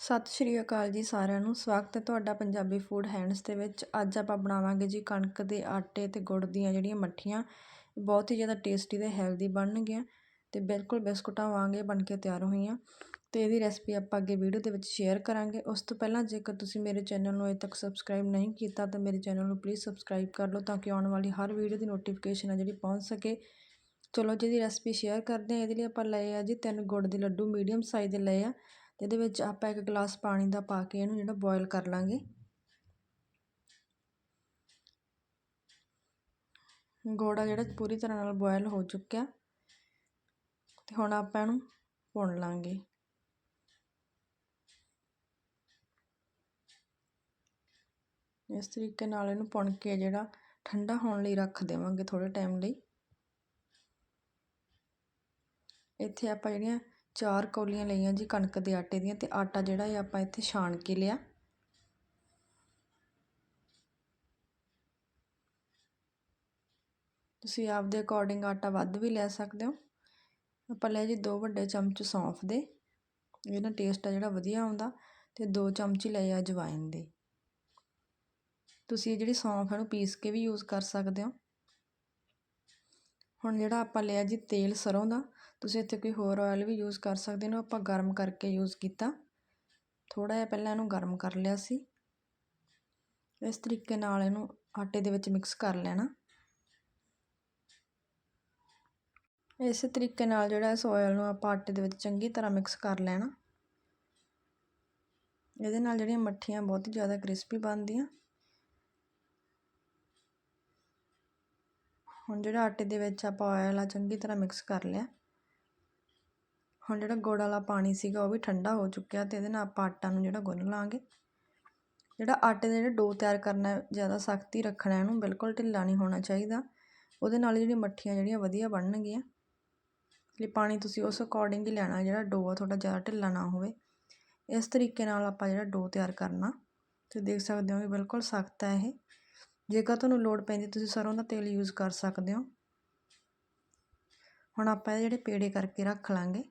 ਸਤਿ ਸ਼੍ਰੀ ਅਕਾਲ ਜੀ ਸਾਰਿਆਂ ਨੂੰ। ਸਵਾਗਤ ਹੈ ਤੁਹਾਡਾ ਪੰਜਾਬੀ ਫੂਡ ਹੈਂਡਸ ਦੇ ਵਿੱਚ। ਅੱਜ ਆਪਾਂ ਬਣਾਵਾਂਗੇ ਜੀ ਕਣਕ ਦੇ ਆਟੇ ਤੇ ਗੁੜ ਦੀਆਂ ਜਿਹੜੀਆਂ ਮੱਠੀਆਂ। ਬਹੁਤ ਹੀ ਜ਼ਿਆਦਾ ਟੇਸਟੀ ਤੇ ਹੈਲਦੀ ਬਣਨਗੀਆਂ ਤੇ ਬਿਲਕੁਲ ਬਿਸਕੁਟਾਂ ਵਾਂਗੇ ਬਣ ਕੇ ਤਿਆਰ ਹੋਈਆਂ। ਤੇ ਇਹਦੀ ਰੈਸਪੀ ਆਪਾਂ ਅੱਗੇ ਵੀਡੀਓ ਦੇ ਵਿੱਚ ਸ਼ੇਅਰ ਕਰਾਂਗੇ। ਉਸ ਤੋਂ ਪਹਿਲਾਂ ਜੇਕਰ ਤੁਸੀਂ ਮੇਰੇ ਚੈਨਲ ਨੂੰ ਅਜੇ ਤੱਕ ਸਬਸਕ੍ਰਾਈਬ ਨਹੀਂ ਕੀਤਾ, ਤਾਂ ਮੇਰੇ ਚੈਨਲ ਨੂੰ ਪਲੀਜ਼ ਸਬਸਕ੍ਰਾਈਬ ਕਰ ਲਓ ਤਾਂ ਕਿ ਆਉਣ ਵਾਲੀ ਹਰ ਵੀਡੀਓ ਦੀ ਨੋਟੀਫਿਕੇਸ਼ਨ ਆ ਜਿਹੜੀ ਪਹੁੰਚ ਸਕੇ। ਚਲੋ ਜਿਹਦੀ ਰੈਸਪੀ ਸ਼ੇਅਰ ਕਰਦੇ ਹਾਂ। ਇਹਦੇ ਲਈ ਆਪਾਂ ਲਏ ਆ ਜੀ ਤਿੰਨ ਗੁੜ ਦੇ ਲੱਡੂ ਮੀਡੀਅਮ ਸਾਈਜ਼ ਦੇ ਲਏ ਆ। ਤੇ ਇਹਦੇ ਵਿੱਚ ਆਪਾਂ ਇੱਕ ਗਲਾਸ ਪਾਣੀ ਦਾ ਪਾ ਕੇ ਇਹਨੂੰ ਜਿਹੜਾ ਬੋਇਲ ਕਰ ਲਾਂਗੇ। ਗੋੜਾ ਜਿਹੜਾ ਪੂਰੀ ਤਰ੍ਹਾਂ ਨਾਲ ਬੋਇਲ ਹੋ ਚੁੱਕਿਆ। ਤੇ ਹੁਣ ਆਪਾਂ ਇਹਨੂੰ ਭੁੰਨ ਲਾਂਗੇ। ਇਸ ਤਰੀਕੇ ਨਾਲ ਇਹਨੂੰ ਭੁੰਨ ਕੇ ਜਿਹੜਾ ਠੰਡਾ ਹੋਣ ਲਈ ਰੱਖ ਦੇਵਾਂਗੇ ਥੋੜੇ ਟਾਈਮ ਲਈ। ਇੱਥੇ ਆਪਾਂ ਜਿਹੜੀਆਂ ਚਾਰ ਕੌਲੀਆਂ ਲਈਆਂ ਜੀ ਕਣਕ ਦੇ ਆਟੇ ਦੀਆਂ ਤੇ ਆਟਾ ਜਿਹੜਾ ਹੈ ਆਪਾਂ ਇੱਥੇ ਛਾਣ ਕੇ ਲਿਆ। ਤੁਸੀਂ ਆਪਦੇ ਅਕੋਰਡਿੰਗ ਆਟਾ ਵੱਧ ਵੀ ਲੈ ਸਕਦੇ ਹੋ। ਆਪਾਂ ਲੈ ਜੀ ਦੋ ਵੱਡੇ ਚਮਚ ਸੌਂਫ ਦੇ। ਇਹਦਾ ਟੇਸਟ ਆ ਜਿਹੜਾ ਵਧੀਆ ਆਉਂਦਾ ਤੇ ਦੋ ਚਮਚ ਲਏ ਆ ਜਵਾਇਨ ਦੇ। ਤੁਸੀਂ ਜਿਹੜੀ ਸੌਂਫ ਹੈ ਇਹਨੂੰ ਪੀਸ ਕੇ ਵੀ ਯੂਜ਼ ਕਰ ਸਕਦੇ ਹੋ। ਹੁਣ ਜਿਹੜਾ ਆਪਾਂ ਲਿਆ ਜੀ ਤੇਲ ਸਰੋਂ ਦਾ, ਤੁਸੀਂ ਇੱਥੇ ਕੋਈ ਹੋਰ ਆਇਲ ਵੀ ਯੂਜ਼ ਕਰ ਸਕਦੇ ਹੋ ਆਪਾਂ ਗਰਮ ਕਰਕੇ ਯੂਜ਼ ਕੀਤਾ। ਥੋੜਾ ਜਿਹਾ ਪਹਿਲਾਂ ਇਹਨੂੰ ਗਰਮ ਕਰ ਲਿਆ ਸੀ। ਇਸ ਤਰੀਕੇ ਨਾਲ ਇਹਨੂੰ ਆਟੇ ਦੇ ਵਿੱਚ ਮਿਕਸ ਕਰ ਲੈਣਾ। ਇਸ ਤਰੀਕੇ ਨਾਲ ਜਿਹੜਾ ਇਸ ਆਇਲ ਨੂੰ ਆਪਾਂ ਆਟੇ ਦੇ ਵਿੱਚ ਚੰਗੀ ਤਰ੍ਹਾਂ ਮਿਕਸ ਕਰ ਲੈਣਾ। ਇਹਦੇ ਨਾਲ ਜਿਹੜੀਆਂ ਮੱਠੀਆਂ ਬਹੁਤ ਹੀ ਜ਼ਿਆਦਾ ਕ੍ਰਿਸਪੀ ਬਣਦੀਆਂ। ਹੁਣ ਜਿਹੜਾ ਆਟੇ ਦੇ ਵਿੱਚ ਆਪਾਂ ਆਇਲ ਆ ਚੰਗੀ ਤਰ੍ਹਾਂ ਮਿਕਸ ਕਰ ਲਿਆ। ਹੁਣ ਜਿਹੜਾ ਗੁੜ ਵਾਲਾ ਪਾਣੀ ਸੀਗਾ ਉਹ ਵੀ ਠੰਡਾ ਹੋ ਚੁੱਕਿਆ ਤੇ ਇਹਦੇ ਨਾਲ ਆਪਾਂ ਆਟਾ ਨੂੰ ਜਿਹੜਾ ਗੁੰਨ ਲਾਂਗੇ। ਜਿਹੜਾ ਆਟੇ ਦਾ ਜਿਹੜਾ ਡੋ ਤਿਆਰ ਕਰਨਾ ਜ਼ਿਆਦਾ ਸਖਤੀ ਰੱਖਣਾ, ਇਹਨੂੰ ਬਿਲਕੁਲ ਢਿੱਲਾ ਨਹੀਂ ਹੋਣਾ ਚਾਹੀਦਾ। ਉਹਦੇ ਨਾਲ ਜਿਹੜੀਆਂ ਮੱਠੀਆਂ ਜਿਹੜੀਆਂ ਵਧੀਆ ਬਣਨਗੀਆਂ। ਲਈ ਪਾਣੀ ਤੁਸੀਂ ਉਸ ਅਕੋਰਡਿੰਗ ਹੀ ਲੈਣਾ, ਜਿਹੜਾ ਡੋ ਆ ਤੁਹਾਡਾ ਜ਼ਿਆਦਾ ਢਿੱਲਾ ਨਾ ਹੋਵੇ। ਇਸ ਤਰੀਕੇ ਨਾਲ ਆਪਾਂ ਜਿਹੜਾ ਡੋ ਤਿਆਰ ਕਰਨਾ, ਤੁਸੀਂ ਦੇਖ ਸਕਦੇ ਹੋ ਕਿ ਬਿਲਕੁਲ ਸਖਤ ਹੈ ਇਹ। ਜੇਕਰ ਤੁਹਾਨੂੰ ਲੋੜ ਪੈਂਦੀ ਤੁਸੀਂ ਸਰੋਂ ਦਾ ਤੇਲ ਯੂਜ਼ ਕਰ ਸਕਦੇ ਹੋ। ਹੁਣ ਆਪਾਂ ਇਹ ਜਿਹੜੇ ਪੇੜੇ ਕਰਕੇ ਰੱਖ ਲਾਂਗੇ।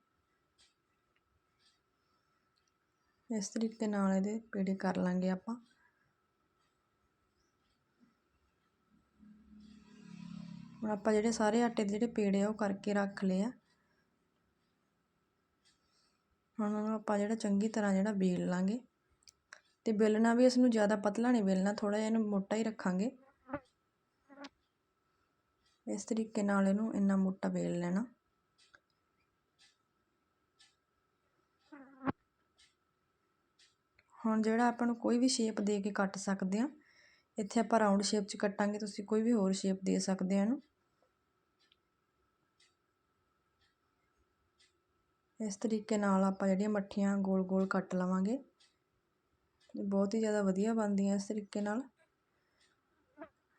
ਇਸ ਤਰੀਕੇ ਨਾਲ ਇਹਦੇ ਪੇੜੇ ਕਰ ਲਾਂਗੇ ਆਪਾਂ। ਹੁਣ ਆਪਾਂ ਜਿਹੜੇ ਸਾਰੇ ਆਟੇ ਦੇ ਜਿਹੜੇ ਪੇੜੇ ਆ, ਉਹ ਕਰਕੇ ਰੱਖ ਲਏ ਆ। ਹੁਣ ਉਹਨੂੰ ਆਪਾਂ ਜਿਹੜਾ ਚੰਗੀ ਤਰ੍ਹਾਂ ਜਿਹੜਾ ਬੇਲ ਲਾਂਗੇ। ਅਤੇ ਬੇਲਣਾ ਵੀ ਇਸ ਨੂੰ ਜ਼ਿਆਦਾ ਪਤਲਾ ਨਹੀਂ ਵੇਲਣਾ ਥੋੜ੍ਹਾ ਜਿਹਾ ਇਹਨੂੰ ਮੋਟਾ ਹੀ ਰੱਖਾਂਗੇ। ਇਸ ਤਰੀਕੇ ਨਾਲ ਇਹਨੂੰ ਇੰਨਾ ਮੋਟਾ ਬੇਲ ਲੈਣਾ। ਹੁਣ ਜਿਹੜਾ ਆਪਾਂ ਨੂੰ ਕੋਈ ਵੀ ਸ਼ੇਪ ਦੇ ਕੇ ਕੱਟ ਸਕਦੇ ਆ ਇੱਥੇ ਆਪਾਂ ਰਾਉਂਡ ਸ਼ੇਪ 'ਚ ਕੱਟਾਂਗੇ, ਤੁਸੀਂ ਕੋਈ ਵੀ ਹੋਰ ਸ਼ੇਪ ਦੇ ਸਕਦੇ ਆ ਇਹਨੂੰ। ਇਸ ਤਰੀਕੇ ਨਾਲ ਆਪਾਂ ਜਿਹੜੀਆਂ ਮੱਠੀਆਂ ਗੋਲ-ਗੋਲ ਕੱਟ ਲਵਾਂਗੇ। ਬਹੁਤ ਹੀ ਜ਼ਿਆਦਾ ਵਧੀਆ ਬਣਦੀਆਂ ਇਸ ਤਰੀਕੇ ਨਾਲ।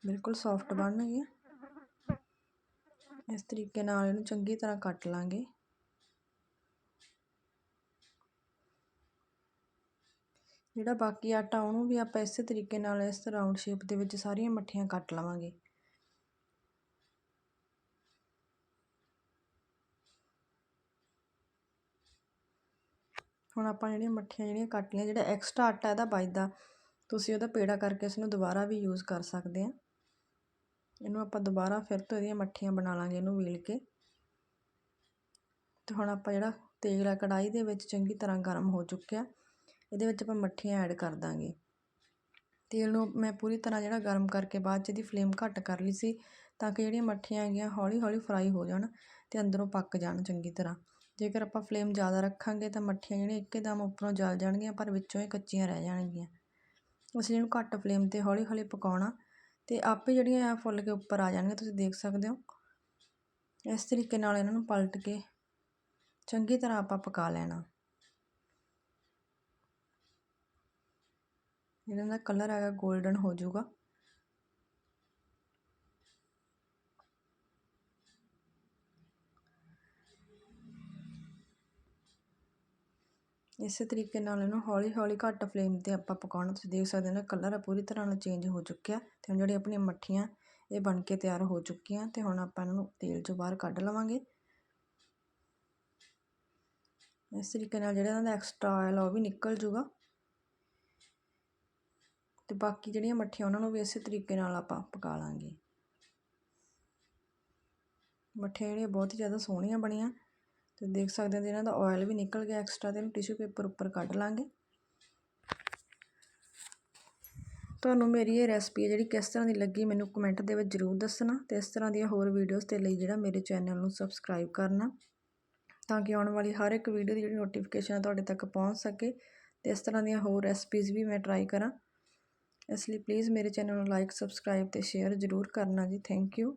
ਬਿਲਕੁਲ ਸੌਫਟ ਬਣਨਗੀਆਂ ਇਸ ਤਰੀਕੇ ਨਾਲ ਇਹਨੂੰ ਚੰਗੀ ਤਰ੍ਹਾਂ ਕੱਟ ਲਾਂਗੇ। ਜਿਹੜਾ ਬਾਕੀ ਆਟਾ ਉਹਨੂੰ ਵੀ ਆਪਾਂ ਇਸੇ ਤਰੀਕੇ ਨਾਲ ਇਸ ਰਾਉਂਡ ਸ਼ੇਪ ਦੇ ਵਿੱਚ ਸਾਰੀਆਂ ਮੱਠੀਆਂ ਕੱਟ ਲਵਾਂਗੇ। ਹੁਣ ਆਪਾਂ ਜਿਹੜੀਆਂ ਮੱਠੀਆਂ ਜਿਹੜੀਆਂ ਕੱਟ ਲਈਆਂ, ਜਿਹੜਾ ਐਕਸਟਰਾ ਆਟਾ ਇਹਦਾ ਬਚਦਾ ਤੁਸੀਂ ਉਹਦਾ ਪੇੜਾ ਕਰਕੇ ਇਸ ਨੂੰ ਦੁਬਾਰਾ ਵੀ ਯੂਜ਼ ਕਰ ਸਕਦੇ ਆ। ਇਹਨੂੰ ਆਪਾਂ ਦੁਬਾਰਾ ਫਿਰ ਤੋਂ ਇਹਦੀਆਂ ਮੱਠੀਆਂ ਬਣਾ ਲਾਂਗੇ ਇਹਨੂੰ ਵੇਲ ਕੇ। ਤੇ ਹੁਣ ਆਪਾਂ ਜਿਹੜਾ ਤੇਲ ਆ ਕੜਾਈ ਦੇ ਵਿੱਚ ਚੰਗੀ ਤਰ੍ਹਾਂ ਗਰਮ ਹੋ ਚੁੱਕਿਆ, ਇਹਦੇ ਵਿੱਚ ਆਪਾਂ ਮੱਠੀਆਂ ਐਡ ਕਰ ਦਾਂਗੇ। ਤੇਲ ਨੂੰ ਮੈਂ ਪੂਰੀ ਤਰ੍ਹਾਂ ਜਿਹੜਾ ਗਰਮ ਕਰਕੇ ਬਾਅਦ 'ਚ ਇਹਦੀ ਫਲੇਮ ਘੱਟ ਕਰ ਲਈ ਸੀ, ਤਾਂ ਕਿ ਜਿਹੜੀਆਂ ਮੱਠੀਆਂ ਹੈਗੀਆਂ ਹੌਲੀ ਹੌਲੀ ਫਰਾਈ ਹੋ ਜਾਣ ਤੇ ਅੰਦਰੋਂ ਪੱਕ ਜਾਣ ਚੰਗੀ ਤਰ੍ਹਾਂ। ਜੇਕਰ ਆਪਾਂ ਫਲੇਮ ਜ਼ਿਆਦਾ ਰੱਖਾਂਗੇ ਤਾਂ ਮੱਠੀਆਂ ਜਿਹੜੀਆਂ ਇੱਕਦਮ ਉੱਪਰੋਂ ਜਲ ਜਾਣਗੀਆਂ, ਪਰ ਵਿੱਚੋਂ ਹੀ ਕੱਚੀਆਂ ਰਹਿ ਜਾਣਗੀਆਂ। ਅਸੀਂ ਇਹਨੂੰ ਘੱਟ ਫਲੇਮ 'ਤੇ ਹੌਲੀ ਹੌਲੀ ਪਕਾਉਣਾ ਤੇ ਆਪੇ ਜਿਹੜੀਆਂ ਆ ਫੁੱਲ ਕੇ ਉੱਪਰ ਆ ਜਾਣਗੀਆਂ, ਤੁਸੀਂ ਦੇਖ ਸਕਦੇ ਹੋ। ਇਸ ਤਰੀਕੇ ਨਾਲ ਇਹਨਾਂ ਨੂੰ ਪਲਟ ਕੇ ਚੰਗੀ ਤਰ੍ਹਾਂ ਆਪਾਂ ਪਕਾ ਲੈਣਾ। ਇਹਨਾਂ ਦਾ ਕਲਰ ਹੈਗਾ 골ਡਨ ਹੋ ਜਾਊਗਾ। ਇਸੇ ਤਰੀਕੇ ਨਾਲ ਇਹਨੂੰ ਹੌਲੀ ਹੌਲੀ ਘੱਟ ਫਲੇਮ 'ਤੇ ਆਪਾਂ ਪਕਾਉਣਾ, ਤੁਸੀਂ ਦੇਖ ਸਕਦੇ ਹੋ ਨਾ ਕਲਰ ਆ, ਪੂਰੀ ਤਰ੍ਹਾਂ ਨਾਲ ਚੇਂਜ ਹੋ ਚੁੱਕਿਆ ਤੇ ਹੁਣ ਜਿਹੜੀਆਂ ਆਪਣੀਆਂ ਮੱਠੀਆਂ, ਇਹ ਬਣ ਕੇ ਤਿਆਰ ਹੋ ਚੁੱਕੀਆਂ ਤੇ ਹੁਣ ਆਪਾਂ ਇਹਨਾਂ ਨੂੰ ਤੇਲ 'ਚੋਂ ਬਾਹਰ ਕੱਢ ਲਵਾਂਗੇ। ਇਸ ਤਰੀਕੇ ਨਾਲ ਜਿਹੜਾ ਇਹਨਾਂ ਦਾ ਐਕਸਟਰਾ ਆਇਲ ਆ, ਉਹ ਵੀ ਨਿਕਲ ਜੂਗਾ। ਤੇ ਬਾਕੀ ਜਿਹੜੀਆਂ ਮੱਠੀਆਂ, ਉਹਨਾਂ ਨੂੰ ਵੀ ਇਸੇ ਤਰੀਕੇ ਨਾਲ ਆਪਾਂ ਪਕਾ ਲਾਂਗੇ। ਮੱਠੀਆਂ ਜਿਹੜੀਆਂ ਬਹੁਤ ਹੀ ਜ਼ਿਆਦਾ ਸੋਹਣੀਆਂ ਬਣੀਆਂ। ਤੇ ਦੇਖ ਸਕਦੇ ਹੋ ਇਹਨਾਂ ਦਾ ਆਇਲ ਵੀ ਨਿਕਲ ਗਿਆ ਐਕਸਟਰਾ ਤੇ ਇਹਨੂੰ ਟਿਸ਼ੂ ਪੇਪਰ ਉੱਪਰ ਕੱਢ ਲਾਂਗੇ। ਤੁਹਾਨੂੰ ਮੇਰੀ ਇਹ ਰੈਸਪੀ ਹੈ ਜਿਹੜੀ ਕਿਸ ਤਰ੍ਹਾਂ ਦੀ ਲੱਗੀ ਮੈਨੂੰ ਕਮੈਂਟ ਦੇ ਵਿੱਚ ਜ਼ਰੂਰ ਦੱਸਣਾ ਤੇ ਇਸ ਤਰ੍ਹਾਂ ਦੀਆਂ ਹੋਰ ਵੀਡੀਓਜ਼ ਦੇ ਲਈ ਜਿਹੜਾ ਮੇਰੇ ਚੈਨਲ ਨੂੰ ਸਬਸਕ੍ਰਾਈਬ ਕਰਨਾ ਤਾਂ ਕਿ ਆਉਣ ਵਾਲੀ ਹਰ ਇੱਕ ਵੀਡੀਓ ਦੀ ਜਿਹੜੀ ਨੋਟੀਫਿਕੇਸ਼ਨ ਹੈ ਤੁਹਾਡੇ ਤੱਕ ਪਹੁੰਚ ਸਕੇ ਤੇ ਇਸ ਤਰ੍ਹਾਂ ਦੀਆਂ ਹੋਰ ਰੈਸਪੀਜ਼ ਵੀ ਮੈਂ ਟਰਾਈ ਕਰਾਂ। ਇਸ ਲਈ ਪਲੀਜ਼ ਮੇਰੇ ਚੈਨਲ ਨੂੰ ਲਾਈਕ ਸਬਸਕ੍ਰਾਈਬ ਤੇ ਸ਼ੇਅਰ ਜ਼ਰੂਰ ਕਰਨਾ ਜੀ। Thank you